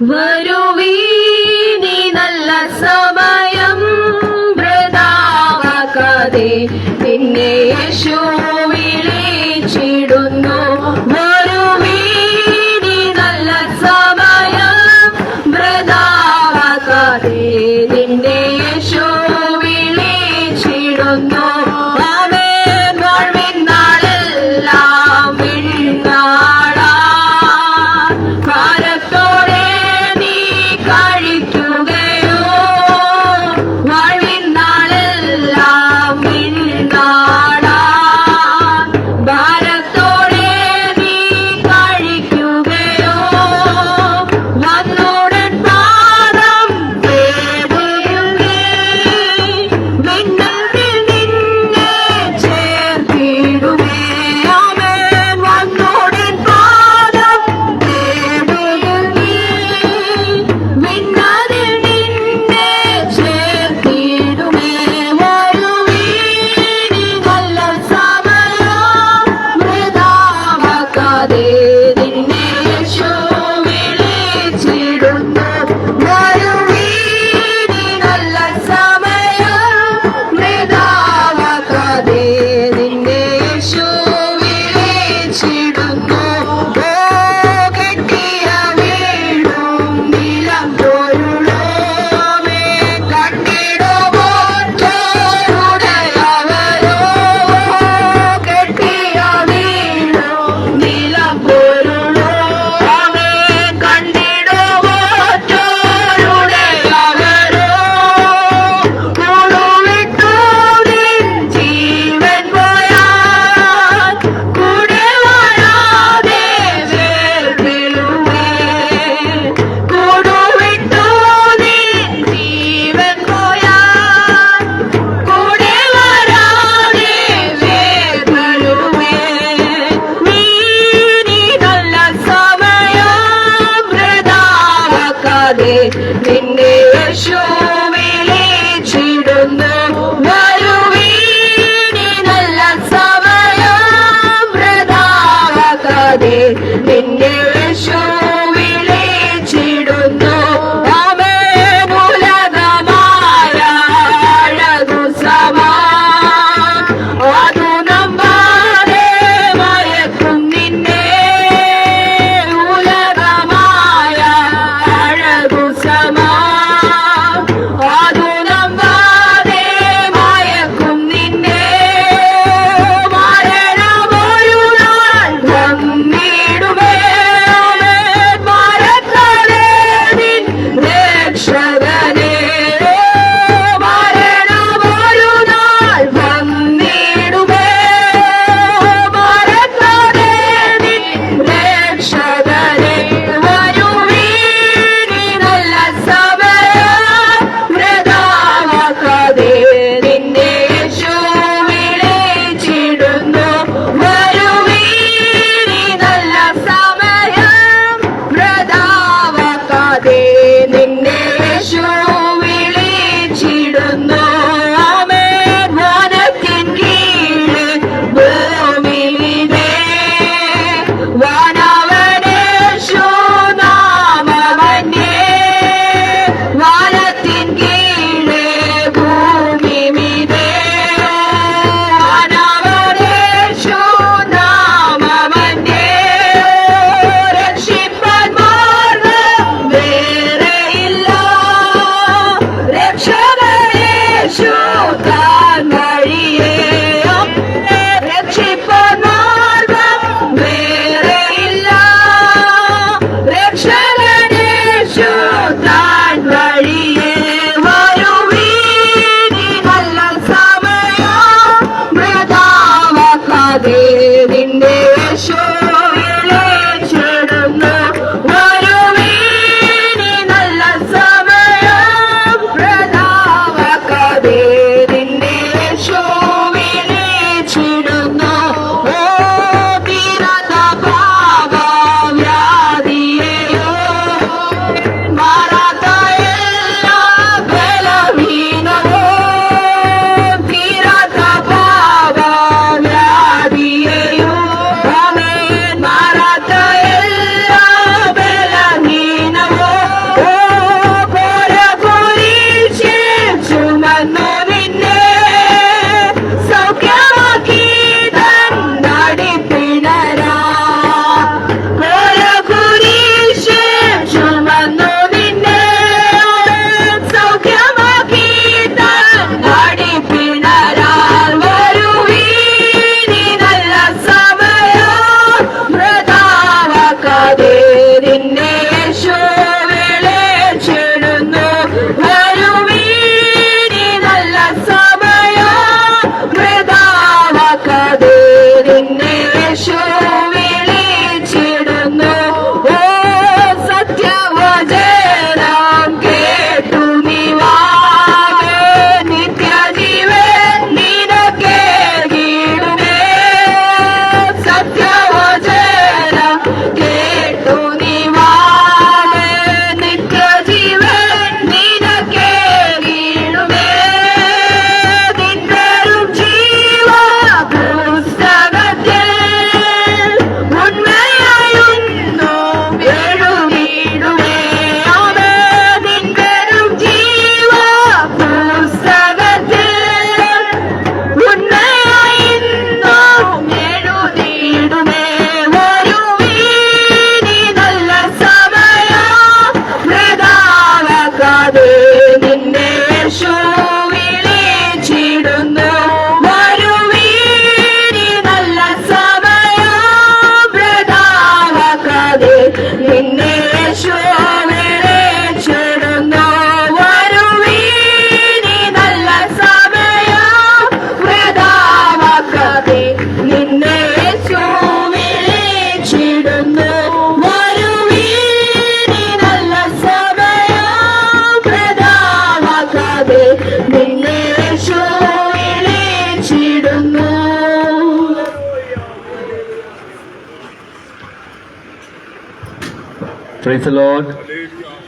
വരുവീനി നല്ല സമയം വൃതാവാക്കാതെ നിന്നെ യേശു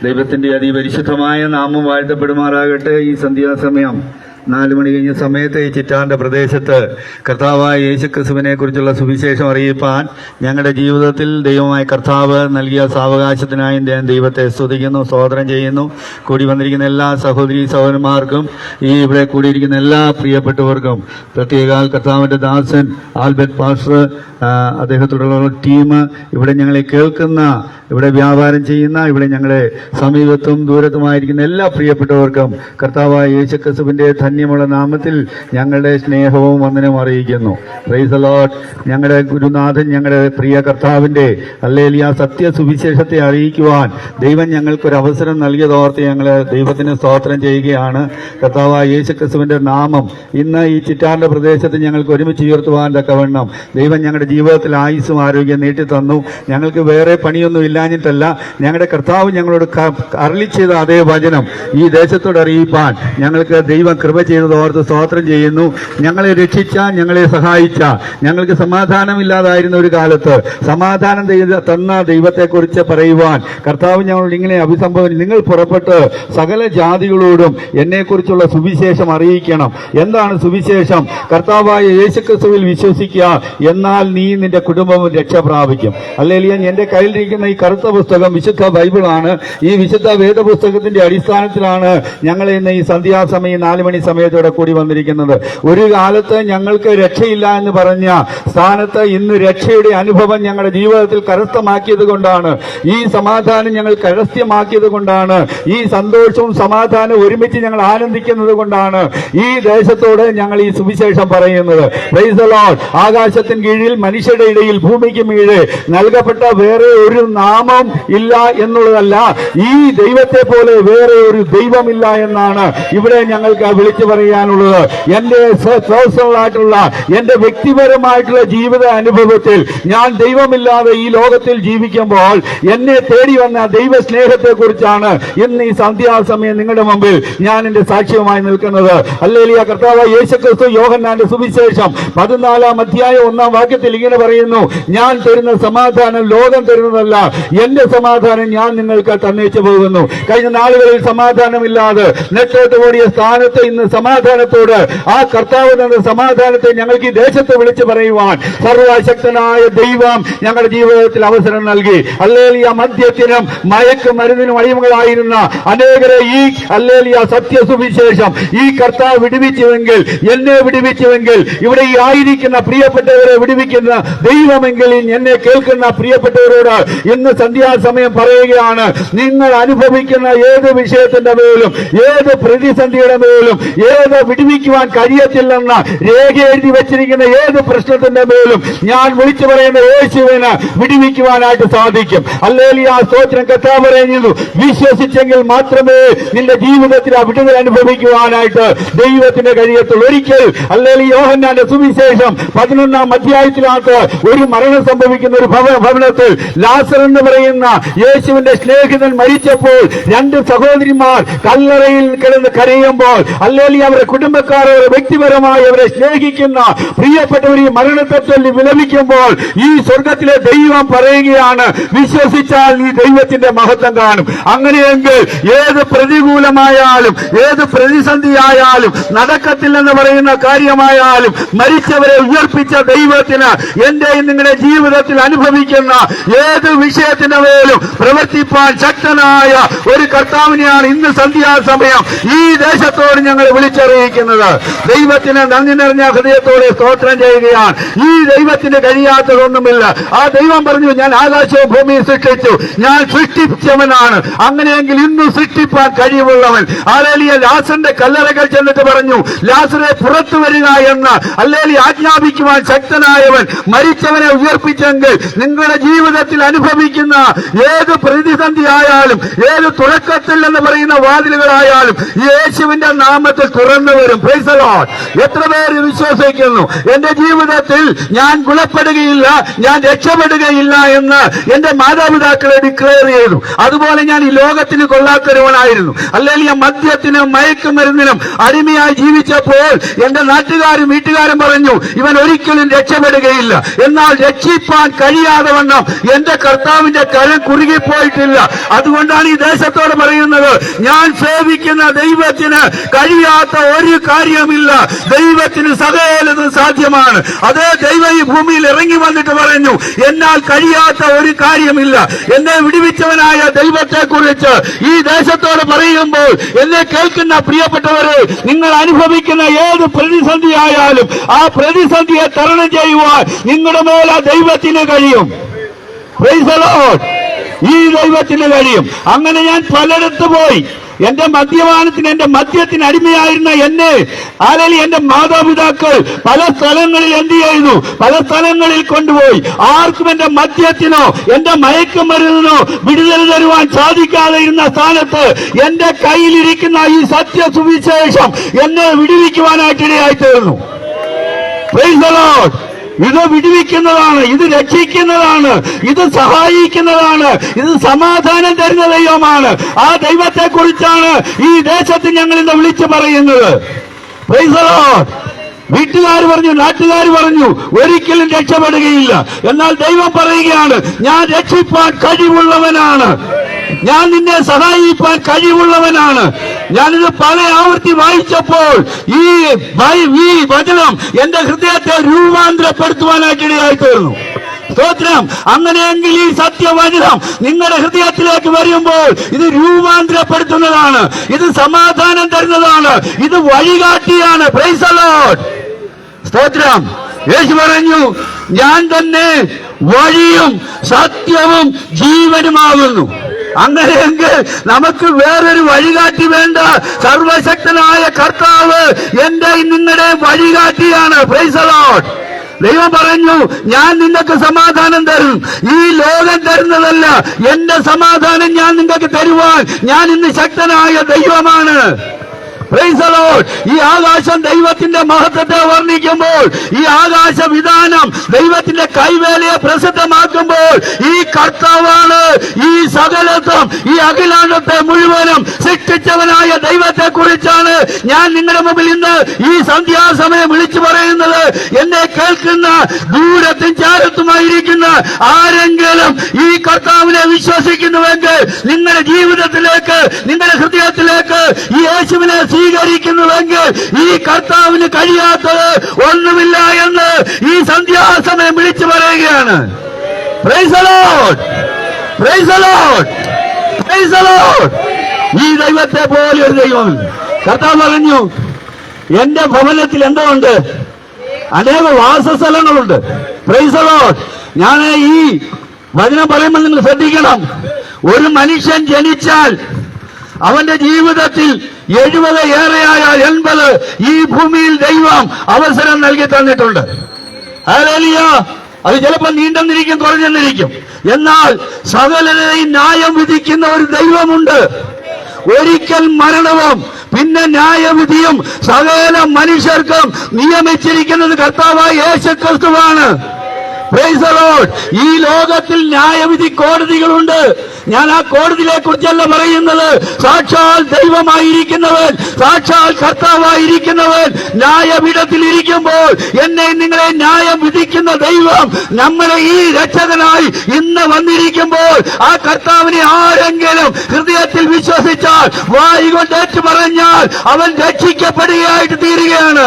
ദൈവത്തിന്റെ അതിപരിശുദ്ധമായ നാമം വാഴ്ത്തപ്പെടുമാറാകട്ടെ ഈ സന്ധ്യാസമയം. നാല് മണി കഴിഞ്ഞ സമയത്ത് ഈ ചിറ്റാന്റെ പ്രദേശത്ത് കർത്താവായ യേശു ക്രിസ്തുവിനെ കുറിച്ചുള്ള സുവിശേഷം അറിയിപ്പാൻ ഞങ്ങളുടെ ജീവിതത്തിൽ ദൈവമായ കർത്താവ് നൽകിയ സാവകാശത്തിനായി ഞാൻ ദൈവത്തെ സ്തുതിക്കുന്നു സ്തോത്രം ചെയ്യുന്നു. കൂടി വന്നിരിക്കുന്ന എല്ലാ സഹോദരി സഹോദരന്മാർക്കും ഈ ഇവിടെ കൂടിയിരിക്കുന്ന എല്ലാ പ്രിയപ്പെട്ടവർക്കും പ്രത്യേക കർത്താവിന്റെ ദാസൻ ആൽബർട്ട് പാസ്റ്റർ അദ്ദേഹത്തോടുള്ള ടീം ഇവിടെ ഞങ്ങളെ കേൾക്കുന്ന ഇവിടെ വ്യാപാരം ചെയ്യുന്ന ഇവിടെ ഞങ്ങളെ സമീപത്തും ദൂരത്തുമായിരിക്കുന്ന എല്ലാ പ്രിയപ്പെട്ടവർക്കും കർത്താവായ യേശുക്രിസ്തുവിന്റെ ധന്യമുള്ള നാമത്തിൽ ഞങ്ങളുടെ സ്നേഹവും വന്ദനവും അറിയിക്കുന്നു. റൈസലോട്ട് ലോട്ട് ഞങ്ങളുടെ ഗുരുനാഥൻ ഞങ്ങളുടെ പ്രിയ കർത്താവിന്റെ അല്ലെങ്കിൽ ആ സത്യ സുവിശേഷത്തെ അറിയിക്കുവാൻ ദൈവം ഞങ്ങൾക്കൊരു അവസരം നൽകിയതോർത്ത് ഞങ്ങൾ ദൈവത്തിന് സ്തോത്രം ചെയ്യുകയാണ്. കർത്താവ് യേശുക്രിസ്തുവിന്റെ നാമം ഇന്ന് ഈ ചിറ്റാറിന്റെ പ്രദേശത്ത് ഞങ്ങൾക്ക് ഒരുമിച്ച് ഉയർത്തുവാൻ തക്കവണ്ണം ദൈവം ഞങ്ങളുടെ ജീവിതത്തിൽ ആയുസ്സും ആരോഗ്യം നീട്ടി തന്നു ഞങ്ങൾക്ക് വേറെ പണിയൊന്നും ഇല്ലാഞ്ഞിട്ടല്ല ഞങ്ങളുടെ കർത്താവ് ഞങ്ങളോട് ക- ചെയ്ത അതേ വചനം ഈ ദേശത്തോട് അറിയിപ്പാൻ ഞങ്ങൾക്ക് ദൈവം കൃപ ചെയ്തത് ഓർത്ത് സ്തോത്രം ചെയ്യുന്നു. ഞങ്ങളെ രക്ഷിച്ച ഞങ്ങളെ സഹായിച്ച. ഞങ്ങൾക്ക് സമാധാനമില്ലാതായിരുന്ന ഒരു കാലത്ത് സമാധാനം തന്ന ദൈവത്തെക്കുറിച്ച് പറയുവാൻ കർത്താവ് ഞങ്ങളോട് ഇങ്ങനെ അഭിസംബോധന നിങ്ങൾ പുറപ്പെട്ട് സകല ജാതികളോടും എന്നെക്കുറിച്ചുള്ള സുവിശേഷം അറിയിക്കണം. എന്താണ് സുവിശേഷം? കർത്താവായ യേശുക്രിസ്തുവിൽ വിശ്വസിക്കുക. എന്നാൽ നീ നിന്റെ കുടുംബവും രക്ഷ പ്രാപിക്കും. അല്ലെങ്കിൽ എന്റെ കയ്യിലിരിക്കുന്ന ഈ കറുത്ത പുസ്തകം വിശുദ്ധ ബൈബിളാണ്. ഈ വിശുദ്ധ വേദപുസ്തകത്തിന്റെ അടിസ്ഥാനത്തിലാണ് ഞങ്ങൾ ഇന്ന് ഈ സന്ധ്യാസമയം നാല് മണി സമയത്തോടെ കൂടി വന്നിരിക്കുന്നത്. ഒരു കാലത്ത് ഞങ്ങൾക്ക് രക്ഷയില്ല എന്ന് പറഞ്ഞ സ്ഥാനത്ത് ഇന്ന് രക്ഷയുടെ അനുഭവം ഞങ്ങളുടെ ജീവിതത്തിൽ കരസ്ഥമാക്കിയത് കൊണ്ടാണ്. ഈ സമാധാനം ഞങ്ങൾ കരസ്ഥമാക്കിയത് കൊണ്ടാണ്. ഈ സന്തോഷവും സമാധാനവും ഒരുമിച്ച് ഞങ്ങൾ ആനന്ദിക്കുന്നത് കൊണ്ടാണ് ഈ ദേശത്തോട് ഞങ്ങൾ ഈ സുവിശേഷം പറയുന്നത്. ആകാശത്തിന് കീഴിൽ മനുഷ്യരുടെ ഇടയിൽ ഭൂമിക്ക് മീഴെ നൽകപ്പെട്ട വേറെ ഒരു നാമം ഇല്ല എന്നുള്ളതല്ല ഈ ദൈവത്തെ പോലെ വേറെ ഒരു ദൈവമില്ല എന്നാണ് ഇവിടെ ഞങ്ങൾക്ക് വിളിച്ചു പറയാനുള്ളത് എന്റെ പേഴ്സണലായിട്ടുള്ള എന്റെ വ്യക്തിപരമായിട്ടുള്ള ജീവിത അനുഭവത്തിൽ ഞാൻ ദൈവമില്ലാതെ ഈ ലോകത്തിൽ ജീവിക്കുമ്പോൾ എന്നെ തേടി വന്ന ദൈവ സ്നേഹത്തെ കുറിച്ചാണ് ഇന്ന് ഈ സന്ധ്യാസമയം നിങ്ങളുടെ മുമ്പിൽ ഞാൻ എന്റെ സാക്ഷ്യമായി നിൽക്കുന്നത്. അല്ലേലിയ കർത്താവ് യേശുക്രിസ്തു യോഹന്നാന്റെ സുവിശേഷം പതിനാലാം അധ്യായം ഒന്നാം വാക്യത്തിൽ ഇങ്ങനെ പറയുന്നു ഞാൻ തരുന്ന സമാധാനം ലോകം തരുന്നതല്ല എന്റെ സമാധാനം ഞാൻ നിങ്ങൾക്ക് തന്നേച്ചു പോകുന്നു. കഴിഞ്ഞ നാളുകളിൽ സമാധാനമില്ലാതെ നെട്ടോട്ട് ഓടിയ സ്ഥാനത്ത് ഇന്ന് സമാധാനത്തോട്. ആ കർത്താവ് തന്ന സമാധാനത്തെ ഞങ്ങൾക്ക് ഈ ദേശത്ത് വിളിച്ചു പറയുവാൻ. സർവശക്തനായ ദൈവം ഞങ്ങളുടെ ജീവിതത്തിൽ അവസരം നൽകി. അല്ലേലിയ മദ്യത്തിനും മയക്ക് മരുന്നിനും അടിമകളായിരുന്ന അനേകരെ ഈ അല്ലേലിയ സത്യസുവിശേഷം ഈ കർത്താവ് വിടുവിച്ചുവെങ്കിൽ എന്നെ വിടുവിച്ചുവെങ്കിൽ ഇവിടെ ഈ ആയിരിക്കുന്ന പ്രിയപ്പെട്ടവരെ വിടുവിക്കുന്ന ദൈവമെങ്കിൽ എന്നെ കേൾക്കുന്ന പ്രിയപ്പെട്ടവരോട് ഇന്ന് സന്ധ്യാസമയം പറയുകയാണ് നിങ്ങൾ അനുഭവിക്കുന്ന ഏത് വിഷയത്തിന്റെ മേലും ഏത് പ്രതിസന്ധിയുടെ മേലും ഏത് വിടുവിക്കുവാൻ കഴിയത്തില്ലെന്ന് രേഖ എഴുതി വെച്ചിരിക്കുന്ന ഏത് പ്രശ്നത്തിന്റെ മേലും ഞാൻ വിളിച്ചു പറയുന്ന യേശുവിന് വിടുവിക്കുവാനായിട്ട് സാധിക്കും. അല്ലെങ്കിൽ ആ സ്തോത്രം കഥാ പറയുന്നു വിശ്വസിച്ചെങ്കിൽ മാത്രമേ നിന്റെ ജീവിതത്തിൽ ആ വിടുതൽ അനുഭവിക്കുവാനായിട്ട് ദൈവത്തിന്റെ കഴിയത്തുള്ള. ഒരിക്കൽ അല്ലെങ്കിൽ യോഹന്നാന്റെ സുവിശേഷം പതിനൊന്നാം അധ്യായത്തിനകത്ത് ഒരു മരണം സംഭവിക്കുന്ന ഒരു ഭവ ഭവനത്തിൽ ലാസർ എന്ന് പറയുന്ന യേശുവിന്റെ സ്നേഹിതൻ മരിച്ചപ്പോൾ രണ്ട് സഹോദരിമാർ കല്ലറയിൽ കിടന്ന് കരയുമ്പോൾ അല്ലെങ്കിൽ അവരുടെ കുടുംബക്കാരെ വ്യക്തിപരമായി അവരെ സ്നേഹിക്കുന്ന പ്രിയപ്പെട്ടവർ ഈ മരണത്തെ ചൊല്ലി വിലപിക്കുമ്പോൾ ഈ സ്വർഗത്തിലെ ദൈവം പറയുകയാണ് വിശ്വസിച്ചാൽ ഈ ദൈവത്തിന്റെ മഹത്വം കാണും. അങ്ങനെയെങ്കിൽ ഏത് പ്രതികൂലമായാലും ഏത് പ്രതിസന്ധിയായാലും നടക്കത്തില്ലെന്ന് പറയുന്ന കാര്യമായാലും മരിച്ചവരെ ഉയർപ്പിച്ച ദൈവത്തിന് എന്റെയും നിങ്ങളുടെ ജീവിതത്തിൽ അനുഭവിക്കുന്ന ഏത് വിഷയത്തിന്റെ മേലും പ്രവർത്തിപ്പാൻ ശക്തനായ ഒരു കർത്താവിനെയാണ് ഇന്ന് സന്ധ്യാസമയം ഈ ദേശത്തോട് ഞങ്ങൾ വിളിച്ചറിയിക്കുന്നത്. ദൈവത്തിന് നന്ദി നിറഞ്ഞ ഹൃദയത്തോടെ സ്തോത്രം ചെയ്യുകയാണ്. ഈ ദൈവത്തിന് കഴിയാത്തതൊന്നുമില്ല. ആ ദൈവം പറഞ്ഞു ഞാൻ ആകാശവും ഭൂമിയും സൃഷ്ടിച്ചു. ഞാൻ സൃഷ്ടിച്ചവനാണ്. അങ്ങനെയെങ്കിൽ ഇന്ന് സൃഷ്ടിപ്പാൻ കഴിവുള്ളവൻ. ആലേലിയ ലാസറിന്റെ കല്ലറകൾ ചെന്നിട്ട് പറഞ്ഞു ലാസറെ പുറത്തു വരിക എന്ന്. അല്ലേലി ആജ്ഞാപിക്കുവാൻ ശക്തനായവൻ മരിച്ചവനെ ഉയർപ്പിച്ചെങ്കിൽ നിങ്ങളുടെ ജീവിതത്തിൽ അനുഭവിക്കുന്ന ഏത് പ്രതിസന്ധി ആയാലും ഏത് തുടക്കത്തിൽ എന്ന് പറയുന്ന വാതിലുകളായാലും യേശുവിന്റെ നാമത്തിൽ തുറന്നു വരും the എത്ര പേര് വിശ്വസിക്കുന്നു? എന്റെ ജീവിതത്തിൽ ഞാൻ ഗുണപ്പെടുകയില്ല ഞാൻ രക്ഷപ്പെടുകയില്ല എന്ന് എന്റെ മാതാപിതാക്കളെ ഡിക്ലെയർ ചെയ്തു. അതുപോലെ ഞാൻ ഈ ലോകത്തിന് കൊള്ളാത്തരുവനായിരുന്നു അല്ലെങ്കിൽ ഞാൻ മദ്യത്തിനും മയക്കുമരുന്നിനും അടിമയായി ജീവിച്ചപ്പോൾ എന്റെ നാട്ടുകാരും വീട്ടുകാരും പറഞ്ഞു ഇവൻ ഒരിക്കലും രക്ഷപ്പെടുകയില്ല. എന്നാൽ രക്ഷിപ്പാൻ കഴിയാതെ വണ്ണം എന്റെ കർത്താവിന്റെ കരം കുറുകിപ്പോയിട്ടില്ല. അതുകൊണ്ടാണ് ഈ ദേശത്തോട് പറയുന്നത് ഞാൻ സേവിക്കുന്ന ദൈവത്തിന് കഴിയാത്ത ഒരു കാര്യമില്ല ദൈവത്തിന് സകലതും സാധ്യമാണ്. അതേ ദൈവം ഈ ഭൂമിയിൽ ഇറങ്ങി വന്നിട്ട് പറഞ്ഞു എന്നാൽ കഴിയാത്ത ഒരു കാര്യമില്ല എന്നെ വിടുവിച്ചവനായ ദൈവത്തെ കുറിച്ച് ഈ ദേശത്തോട് പറയുമ്പോൾ എന്നെ കേൾക്കുന്ന പ്രിയപ്പെട്ടവരെ നിങ്ങൾ അനുഭവിക്കുന്ന ഏത് പ്രതിസന്ധി ആയാലും ആ പ്രതിസന്ധിയെ തരണം ചെയ്യുവാൻ നിങ്ങളുടെ മേല ദൈവത്തിന് കഴിയും. ഈ ദൈവത്തിന് കഴിയും. അങ്ങനെ ഞാൻ പലയിടത്ത് പോയി. എന്റെ മദ്യപാനത്തിന് എന്റെ മദ്യത്തിന് അടിമയായിരുന്ന എന്നെ ആലലി എന്റെ മാതാപിതാക്കൾ പല സ്ഥലങ്ങളിൽ എന്ത് ചെയ്യുന്നു? പല സ്ഥലങ്ങളിൽ കൊണ്ടുപോയി. ആർക്കും എന്റെ മദ്യത്തിനോ എന്റെ മയക്കുമരുന്നിനോ വിടുതൽ തരുവാൻ സാധിക്കാതെ ഇരുന്ന സ്ഥാനത്ത് എന്റെ കയ്യിലിരിക്കുന്ന ഈ സത്യ സുവിശേഷം എന്നെ വിടുവിക്കുവാനായിട്ട് ഇടയായി തീർന്നു. ഇത് വിടുവിക്കുന്നതാണ് ഇത് രക്ഷിക്കുന്നതാണ് ഇത് സഹായിക്കുന്നതാണ് ഇത് സമാധാനം തരുന്ന ദൈവമാണ്. ആ ദൈവത്തെ കുറിച്ചാണ് ഈ ദേശത്ത് ഞങ്ങൾ ഇന്ന് വിളിച്ചു പറയുന്നത്. വീട്ടുകാർ പറഞ്ഞു നാട്ടുകാർ പറഞ്ഞു ഒരിക്കലും രക്ഷപ്പെടുകയില്ല. എന്നാൽ ദൈവം പറയുകയാണ് ഞാൻ രക്ഷിപ്പാൻ കഴിവുള്ളവനാണ്. ഞാൻ നിന്നെ സഹായിപ്പാൻ കഴിവുള്ളവനാണ്. ഞാനിത് പല ആവർത്തി വായിച്ചപ്പോൾ ഈ വചനം എന്റെ ഹൃദയത്തെ രൂപാന്തരപ്പെടുത്തുവാനായിട്ട് ഇടയായി തീർന്നു സ്തോത്രം. അങ്ങനെയെങ്കിൽ ഈ സത്യവചനം നിങ്ങളുടെ ഹൃദയത്തിലേക്ക് വരുമ്പോൾ ഇത് രൂപാന്തരപ്പെടുത്തുന്നതാണ്. ഇത് സമാധാനം തരുന്നതാണ്. ഇത് വഴികാട്ടിയാണ്. സ്തോത്രം. യേശു പറഞ്ഞു ഞാൻ തന്നെ വഴിയും സത്യവും ജീവനുമാകുന്നു. അങ്ങനെയെങ്കിൽ നമുക്ക് വേറൊരു വഴികാട്ടി വേണ്ട. സർവശക്തനായ കർത്താവ് എന്റെ നിങ്ങളുടെ വഴികാട്ടിയാണ്. ദൈവം പറഞ്ഞു ഞാൻ നിങ്ങൾക്ക് സമാധാനം തരും. ഈ ലോകം തരുന്നതല്ല എന്റെ സമാധാനം ഞാൻ നിങ്ങൾക്ക് തരുവാൻ. ഞാൻ ഇന്ന് ശക്തനായ ദൈവമാണ്. ഈ ആകാശം ദൈവത്തിന്റെ മഹത്വത്തെ വർണിക്കുമ്പോൾ ഈ ആകാശ വിധാനം ദൈവത്തിന്റെ കൈവേലയെ പ്രസിദ്ധമാക്കുമ്പോൾ ഈ കർത്താവാണ് ഈ സകലത്വം ഈ അഖിലാണ്ടത്തെ മുഴുവനും സൃഷ്ടിച്ചവനായ ദൈവത്തെ കുറിച്ചാണ് ഞാൻ നിങ്ങളുടെ മുമ്പിൽ ഇന്ന് ഈ സന്ധ്യാസമയം വിളിച്ചു പറയുന്നത്. എന്നെ കേൾക്കുന്ന ദൂരത്തും ചാരത്തുമായിരിക്കുന്ന ആരെങ്കിലും ഈ കർത്താവിനെ വിശ്വസിക്കുന്നുവെങ്കിൽ നിങ്ങളുടെ ജീവിതത്തിലേക്ക് നിങ്ങളുടെ ഹൃദയത്തിലേക്ക് ഈ യേശുവിനെ സ്വീകരിക്കുന്നുവെങ്കിൽ ഈ കർത്താവിന് കഴിയാത്തത് ഒന്നുമില്ല എന്ന് ഈ സന്ധ്യാസമയം വിളിച്ചു പറയുകയാണ്. ഈ ദൈവത്തെ പോലെ ഒരു ദൈവമില്ല കർത്താവ് പറഞ്ഞു എന്റെ ഭവനത്തിൽ എന്തോ ഉണ്ട് അനേക വാസസ്ഥലങ്ങളുണ്ട്. Praise the Lord. ഞാൻ ഈ വചനം പറയുമ്പോൾ നിങ്ങൾ ശ്രദ്ധിക്കണം. ഒരു മനുഷ്യൻ ജനിച്ചാൽ അവന്റെ ജീവിതത്തിൽ എഴുപത് ഏറെയായ എൺപത് ഈ ഭൂമിയിൽ ദൈവം അവസരം നൽകി തന്നിട്ടുണ്ട്. അത് ചിലപ്പോൾ നീണ്ടെന്നിരിക്കും കുറഞ്ഞെന്നിരിക്കും എന്നാൽ സകലരെയും ന്യായം വിധിക്കുന്ന ഒരു ദൈവമുണ്ട്. ഒരിക്കൽ മരണവും പിന്നെ ന്യായവിധിയും സകല മനുഷ്യർക്കും നിയമിച്ചിരിക്കുന്നത് കർത്താവായ യേശു ഈ ലോകത്തിൽ ന്യായവിധി കോടതികളുണ്ട്. ഞാൻ ആ കോടതിയെ കുറിച്ചല്ല പറയുന്നത്. സാക്ഷാൽ ദൈവമായിരിക്കുന്നവൻ സാക്ഷാൽ കർത്താവായിരിക്കുന്നവൻ ന്യായപീഠത്തിൽ ഇരിക്കുമ്പോൾ എന്നെ നിങ്ങളെ ന്യായം വിധിക്കുന്ന ദൈവം നമ്മളെ ഈ രക്ഷകനായി ഇന്ന് വന്നിരിക്കുമ്പോൾ ആ കർത്താവിനെ ആരെങ്കിലും ഹൃദയത്തിൽ വിശ്വസിച്ചാൽ വായി കൊണ്ട് ഏറ്റു പറഞ്ഞാൽ അവൻ രക്ഷിക്കപ്പെടുകയായിട്ട് തീരുകയാണ്.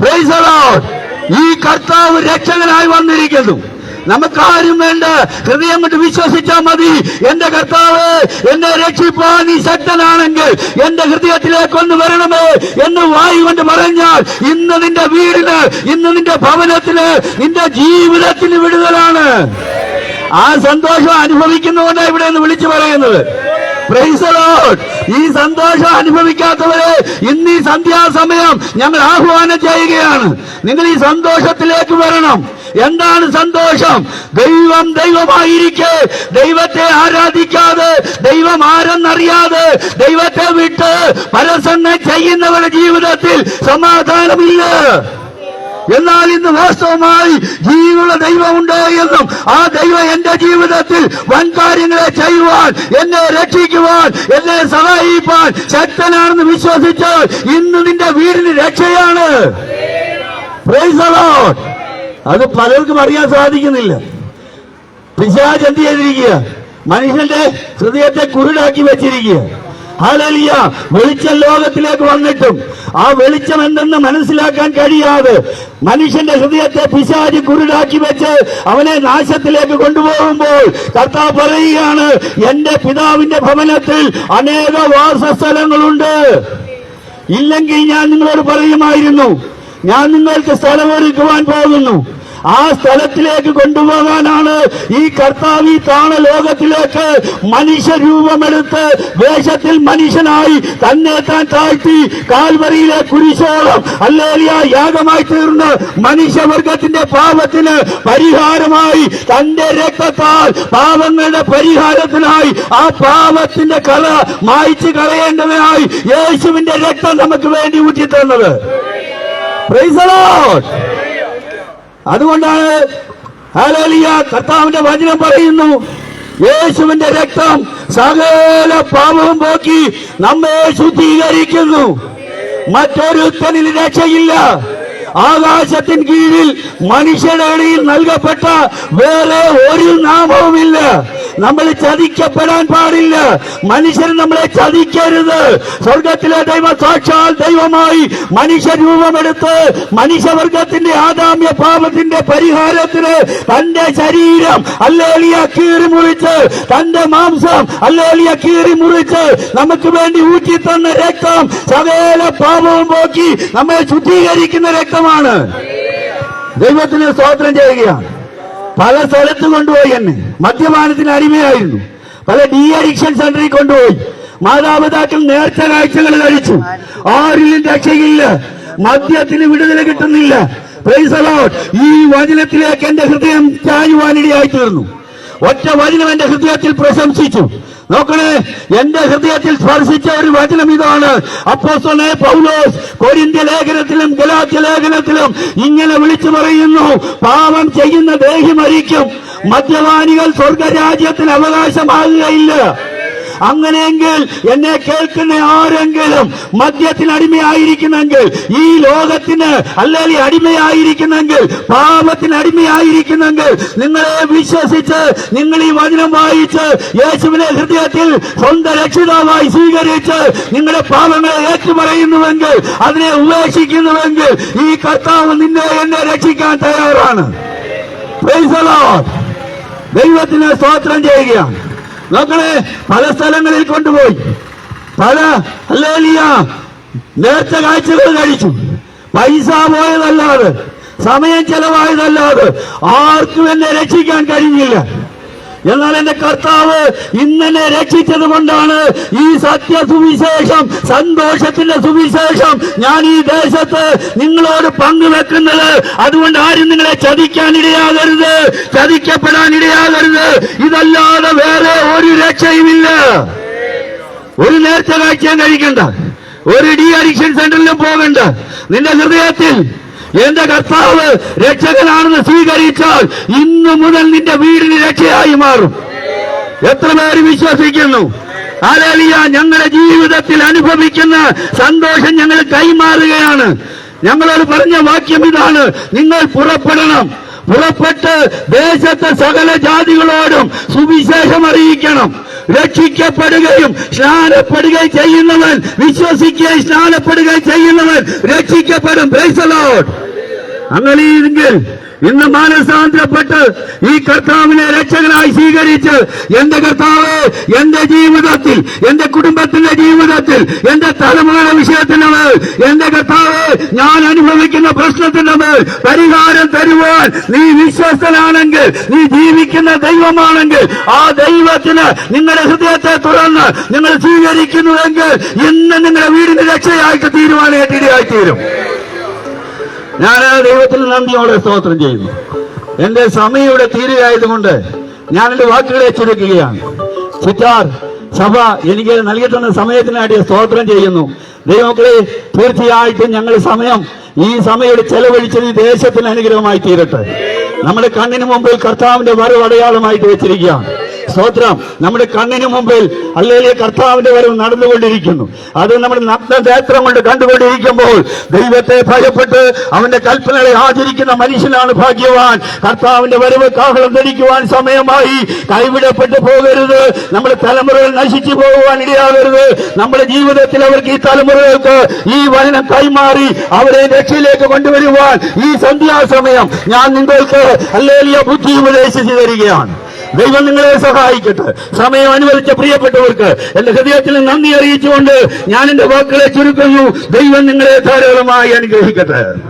Praise Lord. ഈ കർത്താവ് രക്ഷകനായി വന്നിരിക്കുന്നു. നമുക്കാരും വേണ്ട. ഹൃദയം കൊണ്ട് വിശ്വസിച്ചാൽ മതി. എന്റെ കർത്താവ് എന്നെ രക്ഷിപ്പാൻ നീ ശക്തനാണെങ്കിൽ എന്റെ ഹൃദയത്തിലേക്ക് ഒന്ന് വരണമേ എന്ന് വായു കൊണ്ട് പറഞ്ഞാൽ ഇന്ന് നിന്റെ വീടിന് ഇന്ന് നിന്റെ ഭവനത്തിന് നിന്റെ ജീവിതത്തിന് വിടുതലാണ്. ആ സന്തോഷം അനുഭവിക്കുന്നതുകൊണ്ടാണ് ഇവിടെ നിന്ന് വിളിച്ചു പറയുന്നത്. Praise Lord. ഈ സന്തോഷം അനുഭവിക്കാത്തവരെ ഇന്ന് ഈ സന്ധ്യാസമയം ഞങ്ങൾ ആഹ്വാനം ചെയ്യുകയാണ്. നിങ്ങൾ ഈ സന്തോഷത്തിലേക്ക് വരണം. എന്താണ് സന്തോഷം? ദൈവം ദൈവമായിരിക്കെ. ദൈവത്തെ ആരാധിക്കാതെ ദൈവം ആരെന്നറിയാതെ ദൈവത്തെ വിട്ട് പരസംഗം ചെയ്യുന്നവരുടെ ജീവിതത്തിൽ സമാധാനമില്ല. എന്നാൽ ഇന്ന് വാസ്തവമായി ജീവനുള്ള ദൈവമുണ്ട് എന്നും ആ ദൈവം എന്റെ ജീവിതത്തിൽ വൻ കാര്യങ്ങളെ ചെയ്യുവാൻ എന്നെ രക്ഷിക്കുവാൻ എന്നെ സഹായിപ്പാൻ ശക്തനാണെന്ന് വിശ്വസിച്ചാൽ ഇന്ന് നിന്റെ വീടിന് രക്ഷയാണ്. അത് പലർക്കും അറിയാൻ സാധിക്കുന്നില്ല. പിശാജ് എന്ത് ചെയ്തിരിക്കുക? മനുഷ്യന്റെ ഹൃദയത്തെ കുരുടാക്കി വെച്ചിരിക്കുക. വെളിച്ചം ലോകത്തിലേക്ക് വന്നിട്ടും ആ വെളിച്ചം എന്തെന്ന് മനസ്സിലാക്കാൻ കഴിയാതെ മനുഷ്യന്റെ ഹൃദയത്തെ പിശാചി കുരുടാക്കി വെച്ച് അവനെ നാശത്തിലേക്ക് കൊണ്ടുപോകുമ്പോൾ കർത്താവ് പറയുകയാണ് എന്റെ പിതാവിന്റെ ഭവനത്തിൽ അനേക വാസസ്ഥലങ്ങളുണ്ട്. ഇല്ലെങ്കിൽ ഞാൻ നിങ്ങളോട് പറയുമായിരുന്നു ഞാൻ നിങ്ങൾക്ക് സ്ഥലമൊരുക്കുവാൻ പോകുന്നു. ആ സ്ഥലത്തിലേക്ക് കൊണ്ടുപോകാനാണ് ഈ കർത്താവ് ഈ താണ ലോകത്തിലേക്ക് മനുഷ്യരൂപമെടുത്ത് വേഷത്തിൽ മനുഷ്യനായി തന്നെ താൻ താഴ്ത്തി കാൽവരിയിലെ കുരിശോളം അല്ലേലിയ യാഗമായി തീർന്ന് മനുഷ്യവർഗത്തിന്റെ പാപത്തിന് പരിഹാരമായി തന്റെ രക്തത്താൽ പാപങ്ങളുടെ പരിഹാരത്തിനായി ആ പാപത്തിന്റെ കല മായ്ച്ചു കളയേണ്ടതിനായി യേശുവിന്റെ രക്തം നമുക്ക് വേണ്ടി ഊറ്റി തന്നത് Lord. അതുകൊണ്ടാണ് കർത്താവിന്റെ വചനം പറയുന്നു. യേശുവിന്റെ രക്തം സകല പാപവും പോക്കി നമ്മെ ശുദ്ധീകരിക്കുന്നു. മറ്റൊരുത്തനിൽ രക്ഷയില്ല. ആകാശത്തിൻ കീഴിൽ മനുഷ്യരുടെ നൽകപ്പെട്ട വേറെ ഒരു നാമവുമില്ല. നമ്മൾ ചതിക്കപ്പെടാൻ പാടില്ല. മനുഷ്യർ നമ്മളെ ചതിക്കരുത്. സ്വർഗത്തിലെ ദൈവ സാക്ഷാൽ ദൈവമായി മനുഷ്യ രൂപമെടുത്ത് മനുഷ്യവർഗത്തിന്റെ ആദാമ്യ പാപത്തിന്റെ പരിഹാരത്തിന് തന്റെ ശരീരം അല്ലേലിയ കീറി മുറിച്ച് തന്റെ മാംസം അല്ലേലിയ കീറി മുറിച്ച് നമുക്ക് വേണ്ടി ഊറ്റി തന്ന രക്തം സകല പാപവും പോക്കി നമ്മെ ശുദ്ധീകരിക്കുന്ന രക്തമാണ്. ദൈവത്തിന് സ്തോത്രം ചെയ്യുകയാണ്. പല സ്ഥലത്ത് കൊണ്ടുപോയി എന്നെ. മദ്യപാനത്തിന് അടിമയായിരുന്നു. പല ഡി അഡിക്ഷൻ സെന്ററിൽ കൊണ്ടുപോയി. മാതാപിതാക്കൾ നേർച്ച കാഴ്ചകൾ കഴിച്ചു. ആരിലും രക്ഷയില്ല. മദ്യത്തിന് വിടുതല കിട്ടുന്നില്ല. ഈ വചനത്തിലേക്ക് എന്റെ ഹൃദയം ചായുവാനിടയായി തീർന്നു. ഒറ്റ വചനം എന്റെ ഹൃദയത്തിൽ പ്രശംസിച്ചു. നോക്കണേ എന്റെ ഹൃദയത്തിൽ സ്പർശിച്ച ഒരു വചനം ഇതാണ്. അപ്പോസ്തലനായ പൗലോസ് കൊരിന്ത്യ ലേഖനത്തിലും ഗലാത്യ ലേഖനത്തിലും ഇങ്ങനെ വിളിച്ചു പറയുന്നു പാപം ചെയ്യുന്ന ദേഹി മരിക്കും. മദ്യപാനികൾ സ്വർഗരാജ്യത്തിന് അവകാശമാകുകയില്ല. അങ്ങനെയെങ്കിൽ എന്നെ കേൾക്കുന്ന ആരെങ്കിലും മദ്യത്തിന് അടിമയായിരിക്കുന്നെങ്കിൽ ഈ ലോകത്തിന് അല്ലെങ്കിൽ അടിമയായിരിക്കുന്നെങ്കിൽ പാപത്തിന് അടിമയായിരിക്കുന്നെങ്കിൽ നിങ്ങളെ വിശ്വസിച്ച് നിങ്ങൾ ഈ വചനം വായിച്ച് യേശുവിനെ ഹൃദയത്തിൽ സ്വന്തം രക്ഷിതാവായി സ്വീകരിച്ച് നിങ്ങളുടെ പാപങ്ങളെ ഏറ്റുപറയുന്നുവെങ്കിൽ അതിനെ ഉപേക്ഷിക്കുന്നുവെങ്കിൽ ഈ കർത്താവ് നിന്നെ എന്നെ രക്ഷിക്കാൻ തയ്യാറാണ്. ദൈവത്തിന് സ്തോത്രം ചെയ്യുകയാണ് നോക്കണേ പല സ്ഥലങ്ങളിൽ കൊണ്ടുപോയി. പല അല്ലേലിയ നേർച്ച കാഴ്ചകൾ കഴിച്ചു. പൈസ പോയതല്ലാതെ സമയം ചെലവായതല്ലാതെ ആർക്കും എന്നെ രക്ഷിക്കാൻ കഴിഞ്ഞില്ല. എന്നാൽ എന്റെ കർത്താവ് ഇന്നലെ രക്ഷിച്ചത് കൊണ്ടാണ് ഈ സത്യ സുവിശേഷം സന്തോഷത്തിന്റെ സുവിശേഷം ഞാൻ ഈ ദേശത്ത് നിങ്ങളോട് പങ്കുവെക്കുന്നത്. അതുകൊണ്ട് ആരും നിങ്ങളെ ചതിക്കാൻ ഇടയാകരുത് ചതിക്കപ്പെടാൻ ഇടയാകരുത്. ഇതല്ലാതെ വേറെ ഒരു രക്ഷയുമില്ല. ഒരു നേരത്തെ കാഴ്ച കഴിക്കണ്ട. ഒരു ഡി അഡിക്ഷൻ സെന്ററിലും പോകണ്ട. നിന്റെ ഹൃദയത്തിൽ എന്റെ കർത്താവ് രക്ഷകനാണെന്ന് സ്വീകരിച്ചാൽ ഇന്നു മുതൽ നിന്റെ വീടിന് രക്ഷയായി മാറും. എത്ര പേര് വിശ്വസിക്കുന്നു? അലലിയ ഞങ്ങളുടെ ജീവിതത്തിൽ അനുഭവിക്കുന്ന സന്തോഷം ഞങ്ങൾ കൈമാറുകയാണ്. ഞങ്ങളോട് പറഞ്ഞ വാക്യം ഇതാണ് നിങ്ങൾ പുറപ്പെടണം. പുറപ്പെട്ട് ദേശത്തെ സകല ജാതികളോടും സുവിശേഷം അറിയിക്കണം. രക്ഷിക്കപ്പെടുകയും സ്നാനപ്പെടുകയും ചെയ്യുന്നവൻ വിശ്വസിക്കുകയും സ്നാനപ്പെടുകയും ചെയ്യുന്നവൻ രക്ഷിക്കപ്പെടും. Lord. അങ്ങനെയെങ്കിൽ ഇന്ന് മാനസാന്തരപ്പെട്ട് ഈ കർത്താവിനെ രക്ഷകനായി സ്വീകരിച്ച് എന്റെ കർത്താവ് എന്റെ ജീവിതത്തിൽ എന്റെ കുടുംബത്തിന്റെ ജീവിതത്തിൽ എന്റെ തലമുറയുടെ വിഷയത്തിന്റെ മേൽ എന്റെ കർത്താവ് ഞാൻ അനുഭവിക്കുന്ന പ്രശ്നത്തിന്റെ മേൽ പരിഹാരം തരുവാൻ നീ വിശ്വസ്തനാണെങ്കിൽ നീ ജീവിക്കുന്ന ദൈവമാണെങ്കിൽ ആ ദൈവത്തിന് നിങ്ങളുടെ ഹൃദയത്തെ തുറന്ന് നിങ്ങൾ സ്വീകരിക്കുന്നുവെങ്കിൽ ഇന്ന് നിങ്ങളുടെ വീടിന് രക്ഷയായിട്ട് തീരുമാനം ഇടയായി തീരും ഞാൻ ആ ദൈവത്തിന് നന്ദിയോടെ സ്തോത്രം ചെയ്യുന്നു. എന്റെ സമയം ഇവിടെ തീരുകയായതുകൊണ്ട് ഞാൻ എന്റെ വാക്കുകളെ ചുരുക്കുകയാണ്. സിറ്റാർ സഭ എനിക്ക് നൽകി തന്ന സമയത്തിനായിട്ട് സ്തോത്രം ചെയ്യുന്നു. ദൈവമക്കളെ തീർച്ചയായിട്ടും ഞങ്ങൾ സമയം ഈ സമയം ചെലവഴിച്ചത് ഈ ദേശത്തിന് അനുഗ്രഹമായി തീരട്ടെ. നമ്മുടെ കണ്ണിന് മുമ്പിൽ കർത്താവിന്റെ വരവ് അടയാളമായിട്ട് വെച്ചിരിക്കുകയാണ്. സ്തോത്രം. നമ്മുടെ കണ്ണിന് മുമ്പിൽ അല്ലെങ്കിൽ കർത്താവിന്റെ വരവ് നടന്നുകൊണ്ടിരിക്കുന്നു. അത് നമ്മൾ നഗ്നനേത്രം കൊണ്ട് കണ്ടുകൊണ്ടിരിക്കുമ്പോൾ ദൈവത്തെ ഭയപ്പെട്ട് അവന്റെ കൽപ്പനകളെ ആചരിക്കുന്ന മനുഷ്യനാണ് ഭാഗ്യവാൻ. കർത്താവിന്റെ വരവ് കാഹളം ധരിക്കുവാൻ സമയമായി. കൈവിടപ്പെട്ടു പോകരുത്. നമ്മുടെ തലമുറകൾ നശിച്ചു പോകുവാൻ ഇടയാകരുത്. നമ്മുടെ ജീവിതത്തിൽ അവർക്ക് ഈ തലമുറകൾക്ക് ഈ വചനം കൈമാറി അവരെ രക്ഷയിലേക്ക് കൊണ്ടുവരുവാൻ ഈ സന്ധ്യാസമയം ഞാൻ നിങ്ങൾക്ക് അല്ലേലിയ ബുദ്ധി ഉപദേശിച്ചു തരികയാണ്. ദൈവം നിങ്ങളെ സഹായിക്കട്ടെ. സമയം അനുവദിച്ച പ്രിയപ്പെട്ടവർക്ക് എന്റെ ഹൃദയത്തിൽ നന്ദി അറിയിച്ചുകൊണ്ട് ഞാൻ എന്റെ വാക്കുകളെ ചുരുക്കുന്നു. ദൈവം നിങ്ങളെ ധാരാളമായി അനുഗ്രഹിക്കട്ടെ.